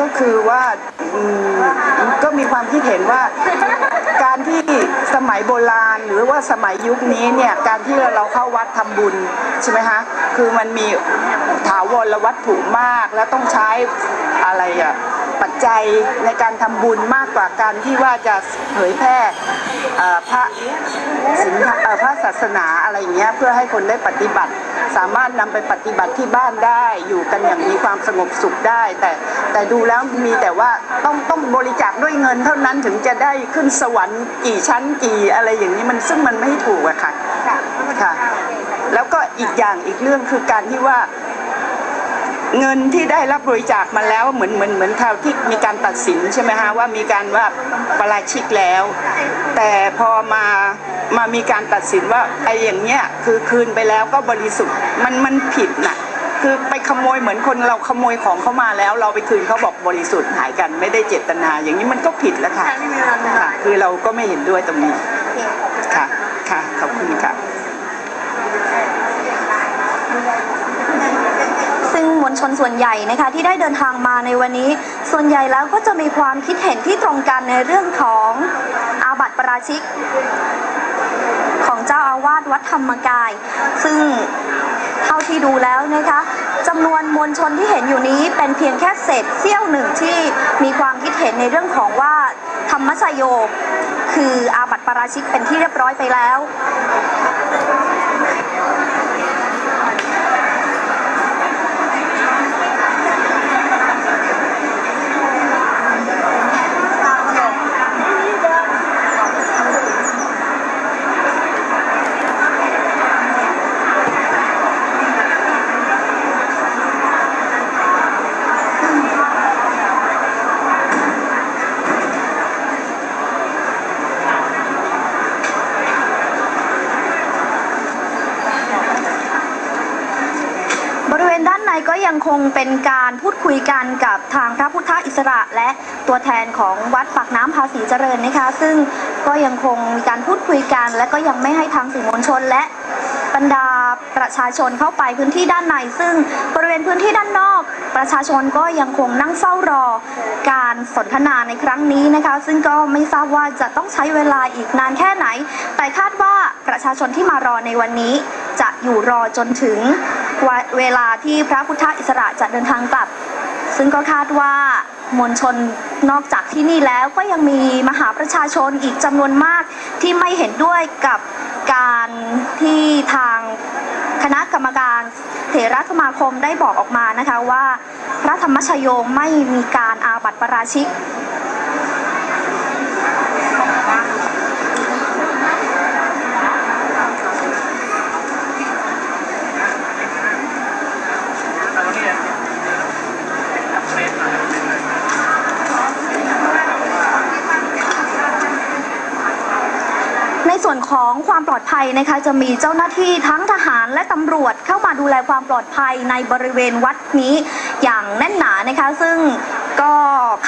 ก็คือว่าอืมก็มีความคิดเห็นว่า การที่สมัยโบราณหรือว่าสมัยยุคนี้เนี่ยการที่เราเข้าวัดทำบุญใช่ไหมคะคือมันมีถาวรวัตถุมากแล้วต้องใช้อะไรอะ ปัจจัยในการทำบุญมากกว่าการที่ว่าจะเผยแพร่เอ่อพระสินเอ่อพระศาสนาอะไรอย่างเงี้ยเพื่อให้คนได้ปฏิบัติ สามารถนำไปปฏิบัติที่บ้านได้อยู่กันอย่างมีความสงบสุขได้ แต่แต่ดูแล้วมีแต่ว่าต้องต้องบริจาคด้วยเงินเท่านั้นถึงจะได้ขึ้นสวรรค์กี่ชั้นกี่อะไรอย่างนี้มันซึ่งมันไม่ถูกอะค่ะค่ะ แล้วก็อีกอย่างอีกเรื่องคือการที่ว่า เงินที่ได้รับบริจาคมาแล้วเหมือนเหมือนเหมือนคราวที่มีการตัดสินใช่ไหมฮะว่ามีการว่าประราชิกแล้ว แต่พอมามามีการตัดสินว่าไอ้อย่างเนี้ยคือคืนไปแล้วก็บริสุทธิ์มันมันผิดน่ะคือไปขโมยเหมือนคนเราขโมยของเขามาแล้ว เราไปคืนเขาบอกบริสุทธิ์หายกันไม่ได้เจตนา อย่างนี้มันก็ผิดแล้วค่ะค่ะคือเราก็ไม่เห็นด้วยตรงนี้ค่ะค่ะขอบคุณค่ะ ซึ่งมวลชนส่วนใหญ่นะคะที่ได้เดินทางมาในวันนี้ ส่วนใหญ่แล้วก็จะมีความคิดเห็นที่ตรงกันในเรื่องของอาบัติปราชิก ของเจ้าอาวาสวัดธรรมกาย ซึ่งเท่าที่ดูแล้วนะคะจำนวนมวลชนที่เห็นอยู่นี้เป็นเพียงแค่เศษเสี้ยวหนึ่งที่มีความคิดเห็นในเรื่องของว่าธรรมชโยคืออาบัติปราชิกเป็นที่เรียบร้อยไปแล้ว บริเวณด้านในก็ยังคง เป็นการพูดคุยกันกับทางพระพุทธอิสระ และตัวแทนของวัดปากน้ำภาษีเจริญนะคะ ซึ่งก็ยังคงมีการพูดคุยกัน และก็ยังไม่ให้ทางสื่อมวลชนและบรรดาประชาชนเข้าไปพื้นที่ด้านใน ซึ่งบริเวณพื้นที่ด้านนอก ประชาชนก็ยังคงนั่งเฝ้ารอการสนทนาในครั้งนี้นะคะ ซึ่งก็ไม่ทราบว่าจะต้องใช้เวลาอีกนานแค่ไหน แต่คาดว่าประชาชนที่มารอในวันนี้ จะอยู่รอจนถึง เวลาที่พระพุทธอิสระจะเดินทางกลับ ซึ่งก็คาดว่ามวลชนนอกจากที่นี่แล้วก็ยังมีมหาประชาชนอีกจำนวนมากที่ไม่เห็นด้วยกับการที่ทางคณะกรรมการเถรสมาคมได้บอกออกมานะคะว่า พระธรรมชโยไม่มีการอาบัติปราชิก องความปลอดภัยนะคะจะมีเจ้าหน้าที่ทั้งทหารและตำรวจเข้ามาดูแลความปลอดภัยในบริเวณวัดนี้อย่างแน่นหนานะคะ ซึ่งก็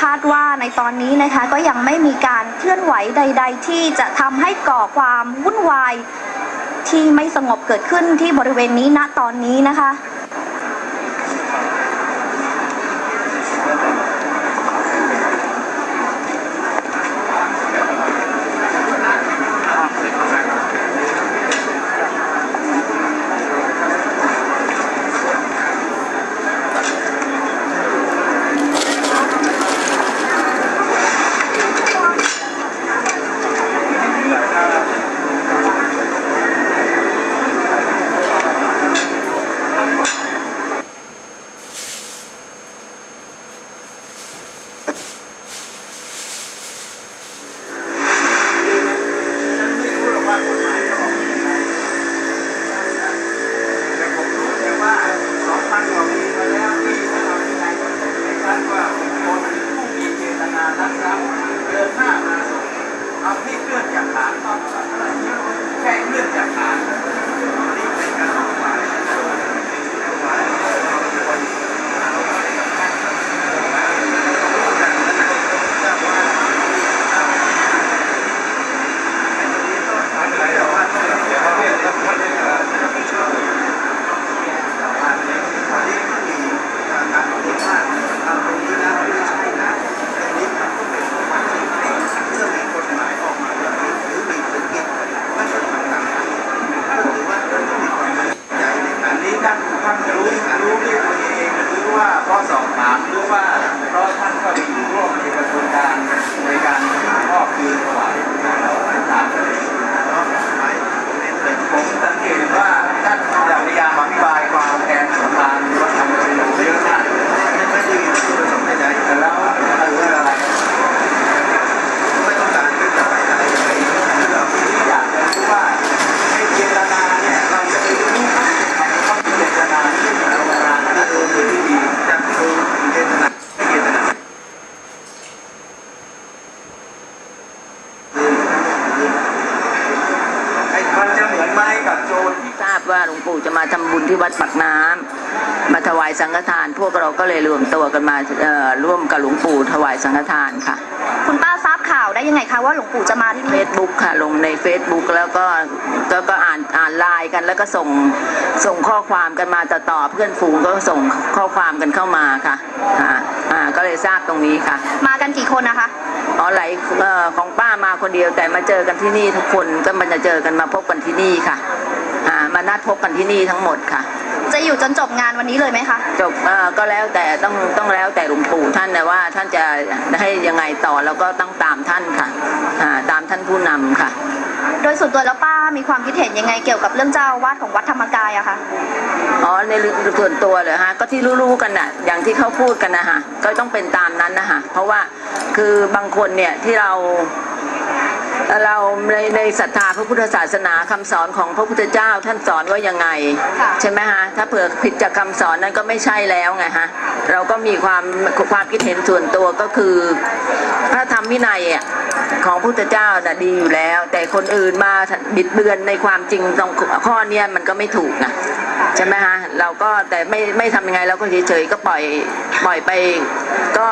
คาดว่าในตอนนี้นะคะก็ยังไม่มีการเคลื่อนไหวใด ๆ ที่จะทำให้ก่อความวุ่นวายที่ไม่สงบเกิดขึ้นที่บริเวณนี้ณตอนนี้นะคะ เราก็เลยรวมตัวกันมาเอ่อร่วมกับหลวงปู่ถวายสังฆทานค่ะ คุณป้าทราบข่าวได้ยังไงคะว่าหลวงปู่จะมาที่เฟนี่ซบุ๊กค่ะ ลงใน Facebook แล้วก็ก็ก็อ่านอ่านไลน์กันแล้วก็ส่งส่งข้อความกันมาต่อต่อเพื่อนฝูงก็ส่งข้อความกันเข้ามาค่ะอ่าอ่าก็เลยทราบตรงนี้ค่ะ มากันกี่คนนะคะอ๋อไหลายเอ่อของป้ามาคนเดียวแต่มาเจอกันที่นี่ทุกคนก็มันจะเจอกันมาพบกันที่นี่ค่ะอ่ามานัดพบกันที่นี่ทั้งหมดค่ะ จะอยู่จนจบงานวันนี้เลยไหมคะ จบเอ่อก็แล้วแต่ต้องต้องแล้วแต่หลวงปู่ท่านนะว่าท่านจะให้ยังไงต่อแล้วก็ต้องตามท่านค่ะอ่าตามท่านผู้นำค่ะ โดยส่วนตัวแล้วป้ามีความคิดเห็นยังไงเกี่ยวกับเรื่องเจ้าอาวาดของวัดธรรมกายอะคะ อ๋อในเรื่องส่วนตัวเลยฮะก็ที่รู้ๆกันน่ะอย่างที่เขาพูดกันนะฮะก็ต้องเป็นตามนั้นนะฮะเพราะว่าคือบางคนเนี่ยที่เรา เราในในศรัทธาพระพุทธศาสนาคำสอนของพระพุทธเจ้าท่านสอนว่ายังไง ใช่ไหมฮะถ้าเผื่อผิดจากคำสอนนั้นก็ไม่ใช่แล้วไงฮะเราก็มีความความคิดเห็นส่วนตัวก็คือ พระธรรมวินัยอะของพระพุทธเจ้าน่ะดีอยู่แล้ว แต่คนอื่นมาบิดเบือนในความจริงตรงข้อเนี้ยมันก็ไม่ถูกนะใช่ไหมฮะเราก็แต่ไม่ไม่ทำยังไงเราก็เฉยๆก็ปล่อยปล่อยไปก็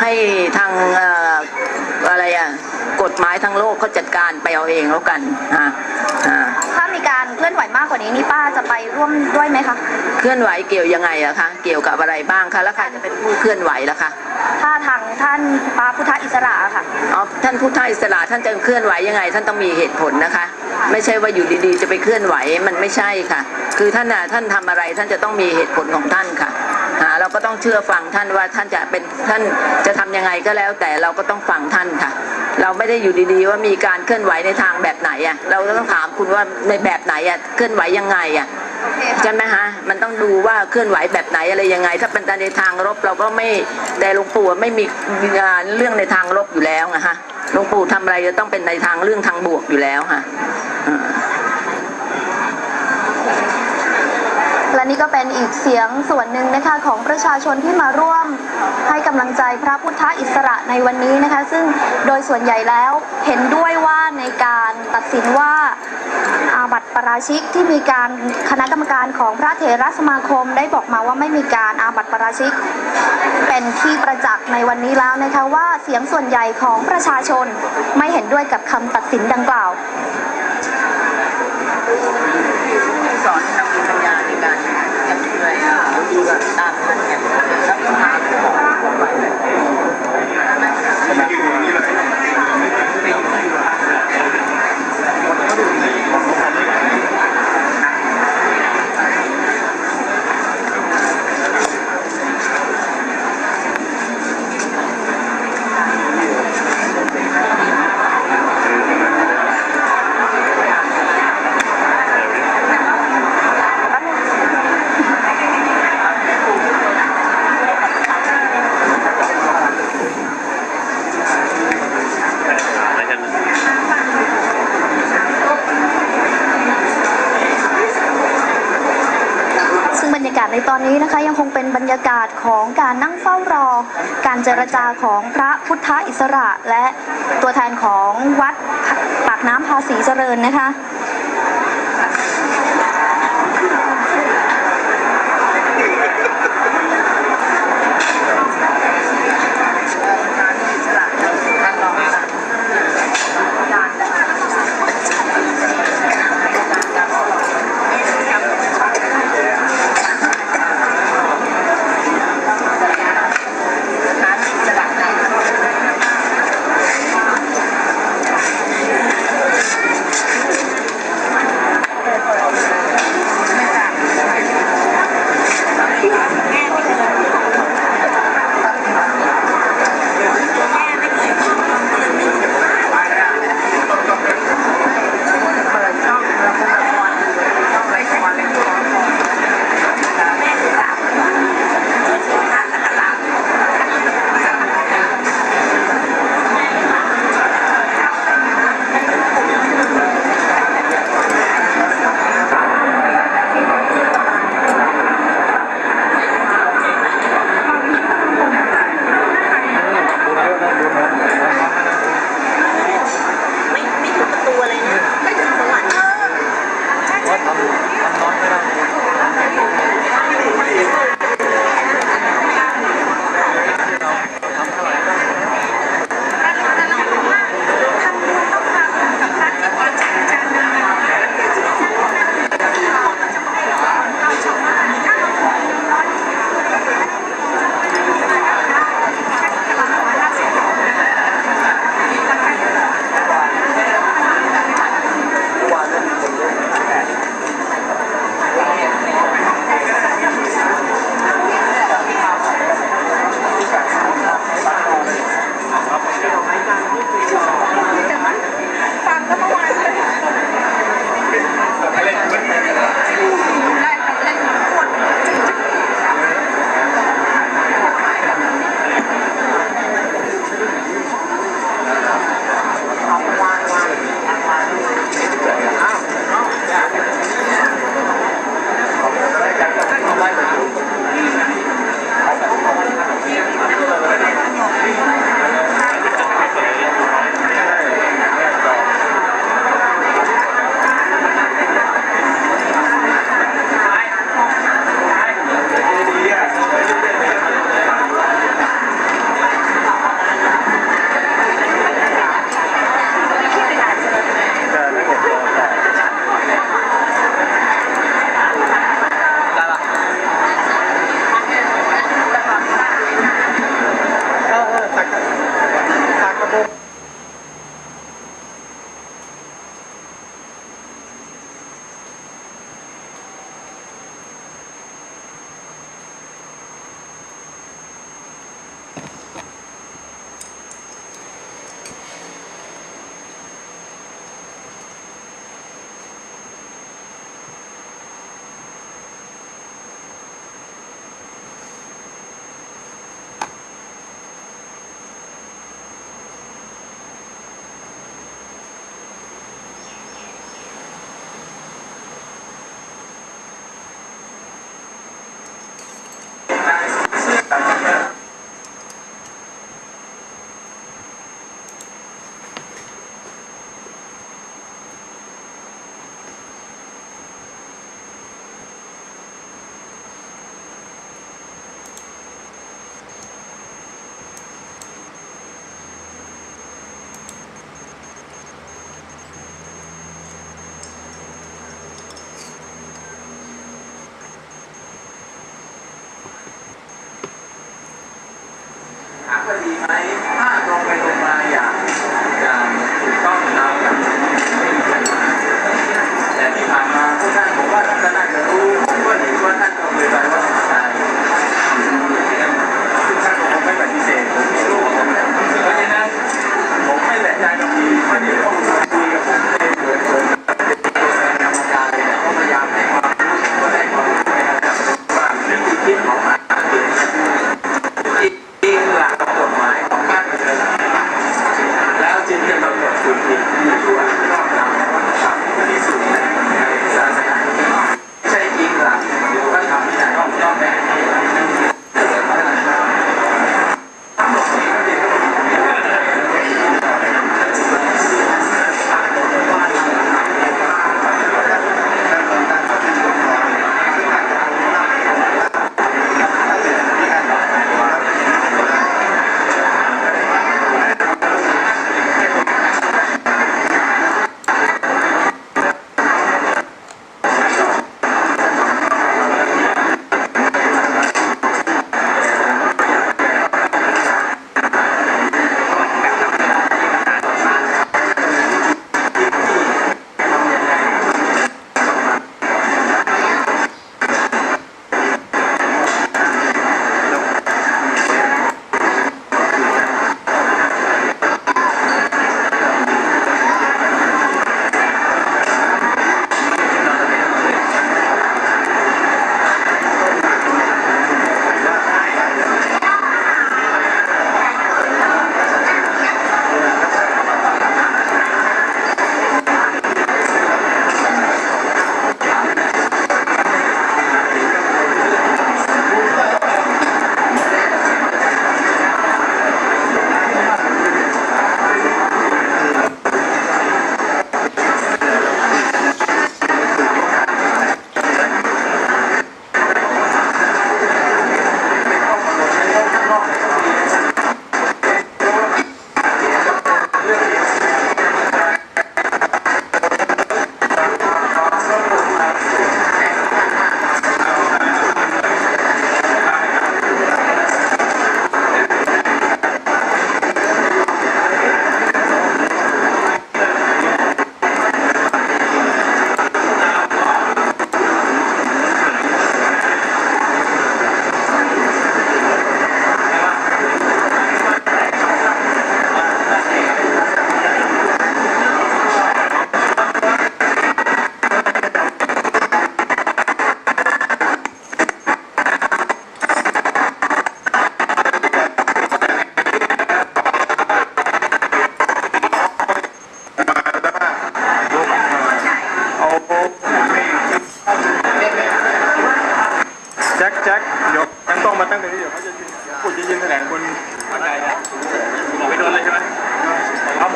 ให้ทางอออะไรอะ ฎหมายทางโลกเขาจัดการไปเอาเองแล้วกันอ่าอ่าถ้ามีการเคลื่อนไหวมากกว่านี้นี่ป้าจะไปร่วมด้วยไหมคะ เคลื่อนไหวเกี่ยวยังไงอะคะเกี่ยวกับอะไรบ้างคะแล้วใครจะเป็นผู้เคลื่อนไหวล่ะคะถ้าทางท่านพระพุทธอิสระอะค่ะ อ๋อท่านพุทธอิสระท่านจะเคลื่อนไหวยังไง ท่านต้องมีเหตุผลนะคะ ไม่ใช่ว่าอยู่ดีๆ จะไปเคลื่อนไหวมันไม่ใช่ค่ะ คือท่านน่ะท่านทำอะไรท่านจะต้องมีเหตุผลของท่านค่ะ หาเราก็ต้องเชื่อฟังท่านว่าท่านจะเป็นท่านจะทำยังไงก็แล้ว แต่เราก็ต้องฟังท่านค่ะ เราไม่ได้อยู่ดีๆ ว่ามีการเคลื่อนไหวในทางแบบไหนอะเราก็ต้องถามคุณว่าในแบบไหนอะเคลื่อนไหวยังไงอะใช่ไหมฮะ มันต้องดูว่าเคลื่อนไหวแบบไหนอะไรยังไง ถ้าเป็นในทางลบเราก็ไม่แต่หลวงปู่ไม่มีเรื่องในทางลบอยู่แล้วนะฮะหลวงปู่ทำอะไรจะต้องเป็นในทางเรื่องทางบวกอยู่แล้วค่ะอ่า และนี่ก็เป็นอีกเสียงส่วนหนึ่งนะคะของประชาชนที่มาร่วมให้กำลังใจพระพุทธอิสระในวันนี้นะคะ ซึ่งโดยส่วนใหญ่แล้วเห็นด้วยว่าในการตัดสินว่าอาบัติปราชิกที่มีการคณะกรรมการของพระเถรสมาคมได้บอกมาว่าไม่มีการอาบัติปราชิก เป็นที่ประจักษ์ในวันนี้แล้วนะคะว่าเสียงส่วนใหญ่ของประชาชนไม่เห็นด้วยกับคำตัดสินดังกล่าวสอนทางปัญญา การยังไงตามท่านเนี่ยแล้วก็หาของไปากาศในตอนนี้นะคะยังคงเป็นบรรยากาศของการนั่งเฝ้ารอ การเจรจาของพระพุทธอิสระ และตัวแทนของวัดปากน้ำภาษีเจริญนะคะ ถ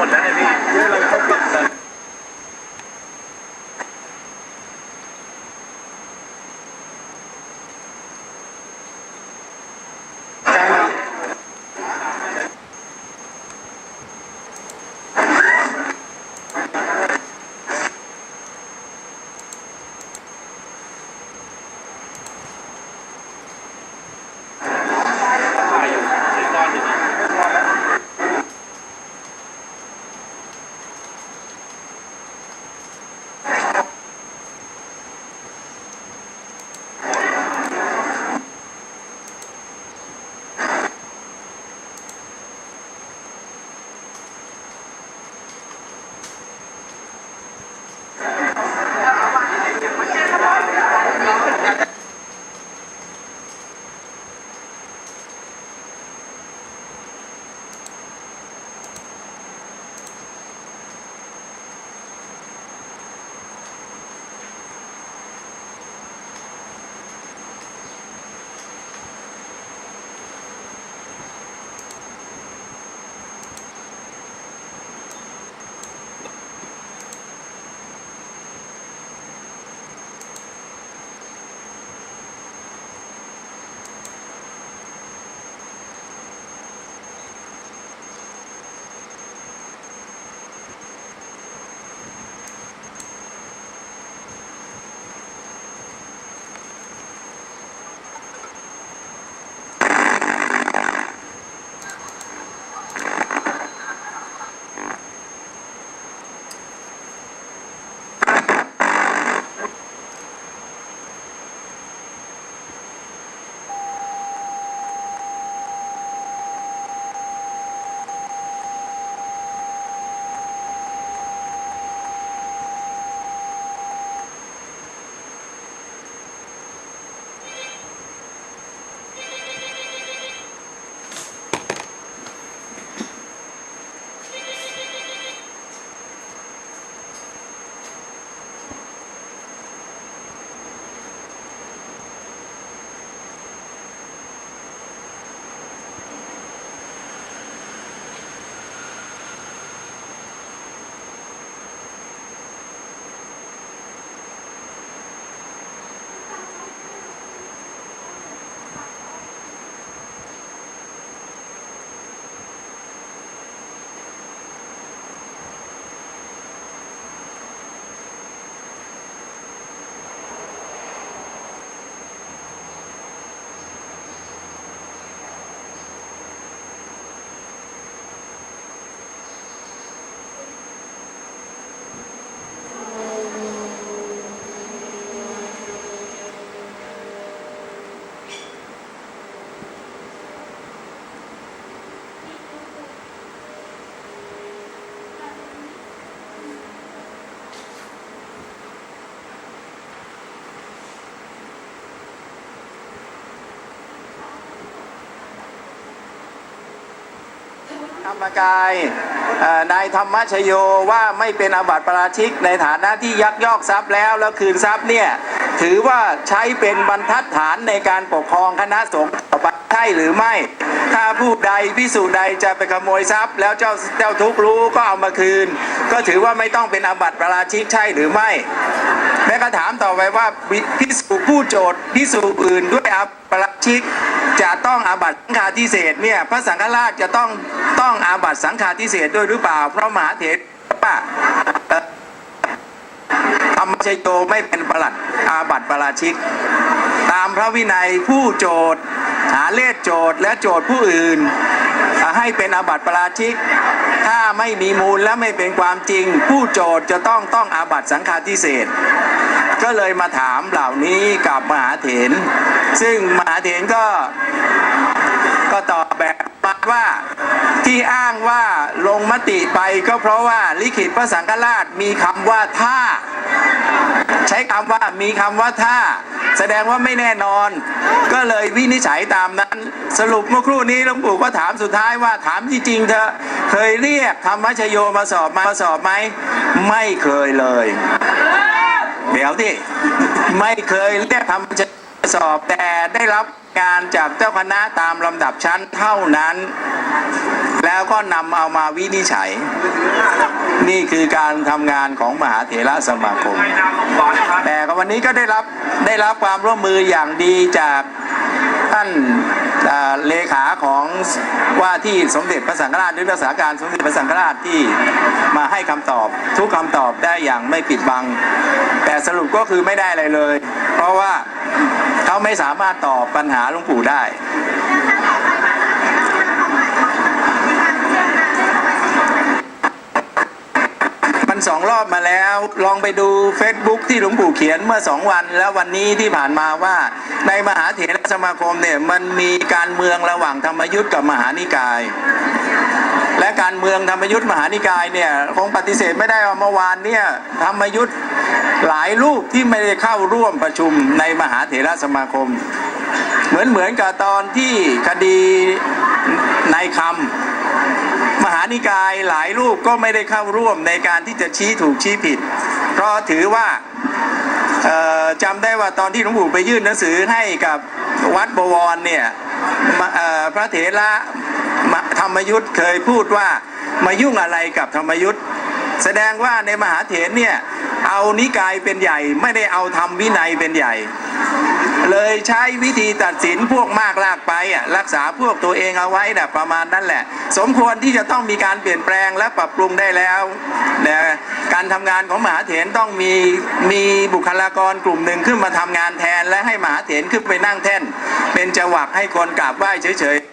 หมดแล้วเนี่ยพี่เยอะเลยเขาปิด รรมกายนายธรรมชโยว่าไม่เป็นอาบัติปราชิกในฐานะที่ยักยอกทรัพย์แล้วแล้วคืนทรัพย์เนี่ยถือว่าใช้เป็นบรรทัดฐานในการปกครองคณะสงฆ์ต่อไปใช่หรือไม่ ถ้าผู้ใดพิสูจน์ใดจะไปขโมยทรัพย์ แล้วเจ้าเจ้าทุกรู้ก็เอามาคืน ก็ถือว่าไม่ต้องเป็นอาบัติปราชิกใช่หรือไม่แม่ก็ถามต่อไปว่าพิสูจผู้โจทย์พิสูจอื่นด้วยอาปราชิก จะต้องอาบัตสังฆาทิเศษเนี่ยพระสังฆราชจะต้องต้องอาบัตสังฆาทิเศษด้วยหรือเปล่า เพราะมหาเถรว่าธรรมชโยไม่เป็นประหลัดอาบัตประราชิก ตามพระวินัยผู้โจทย์หาเลขโจทย์และโจทย์ผู้อื่น ให้เป็นอาบัติปราชิก ถ้าไม่มีมูลและไม่เป็นความจริง ผู้โจทย์จะต้องต้องอาบัติสังฆาทิเศษ ก็เลยมาถามเหล่านี้กับมหาเถรซึ่งมหาเถรก็ก็ตอบแบบว่าที่อ้างว่าลงมติไปก็เพราะว่าลิขิตพระสังฆราชมีคำว่าถ้าใช้คำว่ามีคำว่าถ้าแสดงว่าไม่แน่นอน ก็เลยวินิจฉัยตามนั้น สรุปเมื่อครู่นี้หลวงปู่ก็ถามสุดท้ายว่าถามจริงๆเธอเคยเรียกธรรมชโยมาสอบมาสอบไหมไม่เคยเลย เดี๋ยวที่ไม่เคยเรียกทำจสอบแต่ได้รับการจากเจ้าคณะตามลำดับชั้นเท่านั้น แล้วก็นำเอามาวินิจฉัย นี่คือการทำงานของมหาเถระสมาคม แต่วันนี้ก็ได้รับได้รับความร่วมมืออย่างดีจาก ท่านาเลขาของว่าที่สมเด็จพระสังฆราชหรือรักษาการสมเด็จพระสังฆราชที่มาให้คำตอบ ทุกคำตอบได้อย่างไม่ปิดบัง แต่สรุปก็คือไม่ได้อะไรเลย เพราะว่าเขาไม่สามารถตอบปัญหาหลวงปู่ได้ อบมาแล้วลองไปดู Facebook ที่หลวงปู่เขียนเมื่อสองวัน แล้ววันนี้ที่ผ่านมาว่า ในมหาเถรสมาคมเนี่ยมันมีการเมืองระหว่างธรรมยุทธ์กับมหานิกาย และการเมืองธรรมยุทธ์มหานิกายเนี่ยคงปฏิเสธไม่ได้ว่าเมื่อวานเนี่ยธรรมยุทธ์หลายรูปที่ไม่ได้เข้าร่วมประชุมในมหาเถรสมาคม เหมือนเหมือนกับตอนที่คดีนายคำ มหานิกายหลายรูปก็ไม่ได้เข้าร่วมในการที่จะชี้ถูกชี้ผิด เพราะถือว่าจำได้ว่าตอนที่หลวงปู่ไปยื่นหนังสือให้กับวัดบวรเนี่ยพระเถระธรรมยุทธ์เคยพูดว่ามายุ่งอะไรกับธรรมยุทธ์แสดงว่าในมหาเถรเนี่ยเอานิกายเป็นใหญ่ไม่ได้เอาธรรมวินัยเป็นใหญ่ เลยใช้วิธีตัดสินพวกมากลากไปอะรักษาพวกตัวเองเอาไว้นะประมาณนั้นแหละ สมควรที่จะต้องมีการเปลี่ยนแปลงและปรับปรุงได้แล้วนะการทำงานของมหาเถรต้องมีมีบุคลากรกลุ่มหนึ่งขึ้นมาทำงานแทน และให้มหาเถรขึ้นไปนั่งแท่น เป็นจังหวะให้คนกราบไหว้เฉยๆ